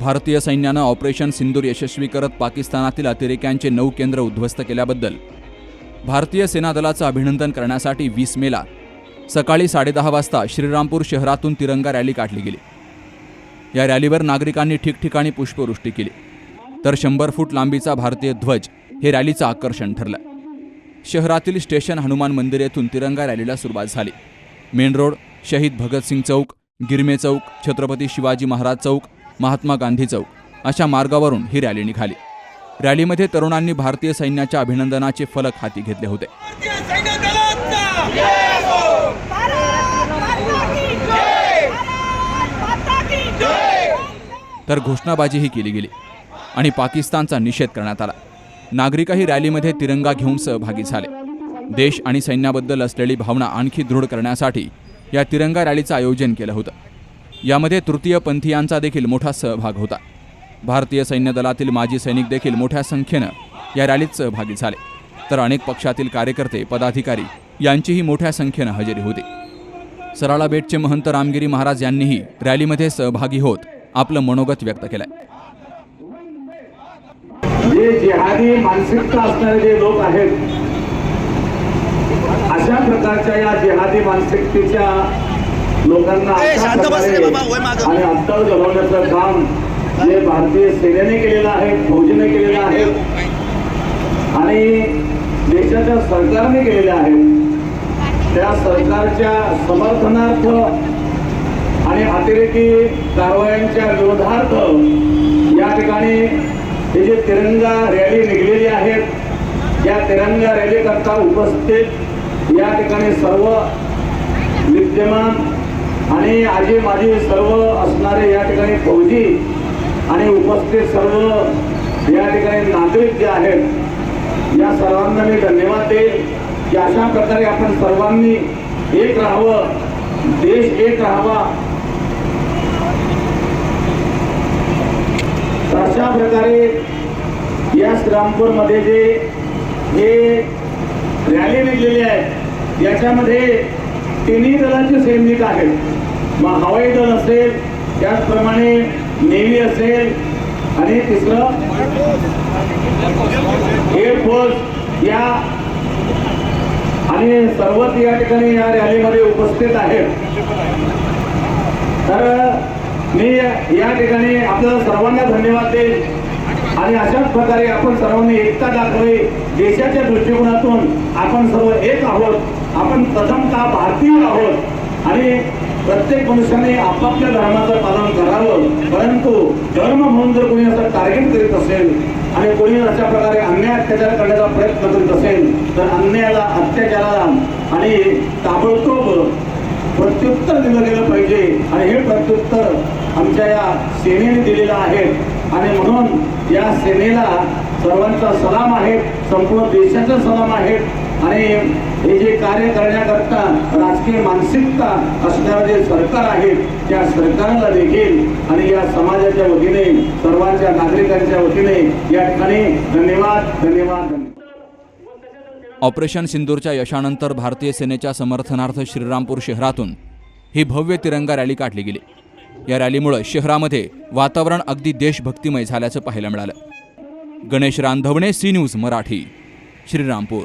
भारतीय सैन्यानं ऑपरेशन सिंदूर यशस्वी करत पाकिस्तानातील अतिरेक्यांचे नऊ केंद्र उद्ध्वस्त केल्याबद्दल भारतीय सेना दलाचं अभिनंदन करण्यासाठी वीस मेला सकाळी साडेदहा वाजता श्रीरामपूर शहरातून तिरंगा रॅली काढली गेली. या रॅलीवर नागरिकांनी ठिकठिकाणी पुष्पवृष्टी केली. तर शंभर फूट लांबीचा भारतीय ध्वज हे रॅलीचं आकर्षण ठरलं. शहरातील स्टेशन हनुमान मंदिर येथून तिरंगा रॅलीला सुरुवात झाली. मेन रोड शहीद भगतसिंग चौक गिरमे चौक छत्रपती शिवाजी महाराज चौक महात्मा गांधी चौक अशा मार्गावरून ही रॅली निघाली. रॅलीमध्ये तरुणांनी भारतीय सैन्याच्या अभिनंदनाचे फलक हाती घेतले होते. तर घोषणाबाजीही केली गेली आणि पाकिस्तानचा निषेध करण्यात आला. नागरिकही रॅलीमध्ये तिरंगा घेऊन सहभागी झाले. देश आणि सैन्याबद्दल असलेली भावना आणखी दृढ करण्यासाठी या तिरंगा रॅलीचं आयोजन केलं होतं. यामध्ये तृतीय पंथीयांचा देखील मोठा सहभाग होता. भारतीय सैन्य दलातील माजी सैनिक देखील मोठ्या संख्येनं या रॅलीत सहभागी झाले. तर अनेक पक्षातील कार्यकर्ते पदाधिकारी यांचीही मोठ्या संख्येनं हजेरी होती. सराळा बेटचे महंत रामगिरी महाराज यांनीही रॅलीमध्ये सहभागी होत आपलं मनोगत व्यक्त केलंय. जे जिहादी मानसिकता असणारे जे लोक आहेत अशा प्रकारच्या या जिहादी मानसिकतेच्या लोकांना. आणि अंतर घडवण्याचं काम जे भारतीय सेनेने केलेलं आहे फौजीने केलेलं आहे आणि देशाच्या सरकारने केलेलं आहे त्या सरकारच्या समर्थनार्थ आणि अतिरेकी कारवायांच्या विरोधार्थ या ठिकाणी हे जे तिरंगा रॅली निघलेली आहेत या तिरंगा रॅली करता उपस्थित या ठिकाणी सर्व विद्यमान आणि आजी माझी सर्व असणारे या ठिकाणी फौजी आणि उपस्थित सर्व या ठिकाणी नागरिक जे आहेत या सर्वांना मी धन्यवाद देईल की अशा प्रकारे आपण सर्वांनी एक राहावं देश एक राहावा. अशा प्रकारे या श्रीरामपूरमध्ये जे हे रॅली निघलेली आहे. याच्यामध्ये तिन्ही दलाचे सैनिक आहेत. मग हवाई दल असेल त्याचप्रमाणे नेव्ही असेल आणि तिसरं एअरफोर्स या आणि सर्वच या ठिकाणी या रॅलीमध्ये उपस्थित आहेत. तर मी या ठिकाणी आपल्याला सर्वांना धन्यवाद देईल आणि अशाच प्रकारे आपण सर्वांनी एकता दाखवली देशाच्या दृष्टिकोनातून आपण सर्व एक आहोत. आपण प्रथमतः भारतीय आहोत? आणि प्रत्येक मनुष्याने आपापल्या धर्माचं पालन करावं. परंतु धर्म म्हणून जर कोणी असं टार्गेट करीत असेल आणि कोणी अशा प्रकारे अन्याय अत्याचार करण्याचा प्रयत्न करीत असेल तर अन्यायाला अत्याचाराला आणि ताबडतोब प्रत्युत्तर दिलं गेलं पाहिजे. आणि हे प्रत्युत्तर आमच्या या सेनेने दिलेलं आहे. आणि म्हणून या सेनेला सर्वांचा सलाम आहे. संपूर्ण देशाचा सलाम आहे. आणि हे जे कार्य करण्याकरता राजकीय मानसिकता असणारं जे सरकार आहे त्या सरकारला देखील आणि या समाजाच्या वतीने सर्वांच्या नागरिकांच्या वतीने या ठिकाणी धन्यवाद धन्यवाद ऑपरेशन सिंदूरच्या यशानंतर भारतीय सेनेच्या समर्थनार्थ श्रीरामपूर शहरातून ही भव्य तिरंगा रॅली काढली गेली. या रॅलीमुळे शहरामध्ये वातावरण अगदी देशभक्तिमय झाल्याचं पाहायला मिळालं. Ganesh Randhawane C news Marathi Shrirampur.